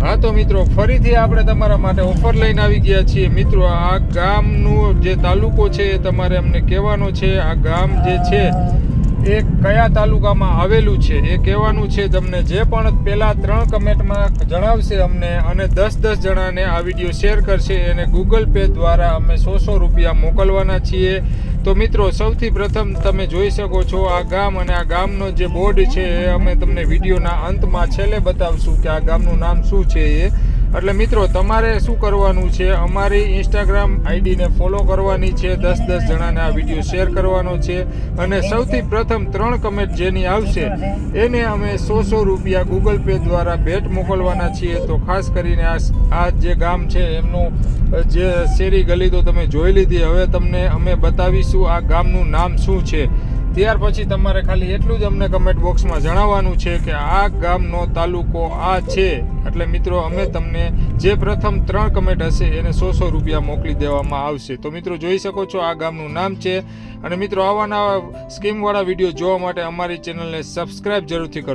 હા તો મિત્રો, ફરીથી આપણે તમારા માટે ઓફર લઈને આવી ગયા છીએ. મિત્રો, આ ગામનું જે તાલુકો છે એ તમારે અમને કહેવાનો છે, આ ગામ જે છે એ કયા તાલુકામાં આવેલું છે? એ કહેવાનું છે તમને જે પણ પહેલાં ત્રણ કમેન્ટમાં જણાવશે અમને અને દસ દસ જણાને આ વીડિયો શેર કરશે. એને ગૂગલ પે દ્વારા અમે સો સો રૂપિયા મોકલવાના છીએ. તો મિત્રો, સૌથી પ્રથમ તમે જોઈ શકો છો આ ગામ અને આ ગામનો જે બોર્ડ છે એ અમે તમને વિડીયોના અંતમાં છેલ્લે બતાવશું કે આ ગામનું નામ શું છે એ. એટલે મિત્રો, તમારે શું કરવાનું છે? અમારી ઇન્સ્ટાગ્રામ આઈડીને ફોલો કરવાની છે. દસ દસ જણાને આ વીડિયો શેર કરવાનો છે. અને સૌથી પ્રથમ ત્રણ કમેન્ટ જેની આવશે, એને અમે સો સો રૂપિયા ગૂગલ પે દ્વારા ભેટ મોકલવાના છીએ. તો ખાસ કરીને આ આ જે ગામ છે, એમનું જે શેરી ગલી તો તમે જોઈ લીધી. હવે તમને અમે બતાવીશું આ ગામનું નામ શું છે. ત્યાર પછી તમારે ખાલી એટલું જ અમને કમેન્ટ બોક્સમાં જણાવવાનું છે કે આ ગામનો તાલુકો આ છે. એટલે મિત્રો, અમે તમને જે પ્રથમ ત્રણ કમેન્ટ હશે એને સો સો રૂપિયા મોકલી દેવામાં આવશે. તો મિત્રો, જોઈ શકો છો આ ગામનું નામ છે. અને મિત્રો, આવા નવા સ્કીમવાળા વીડિયો જોવા માટે અમારી ચેનલને સબસ્ક્રાઈબ જરૂરથી કરો.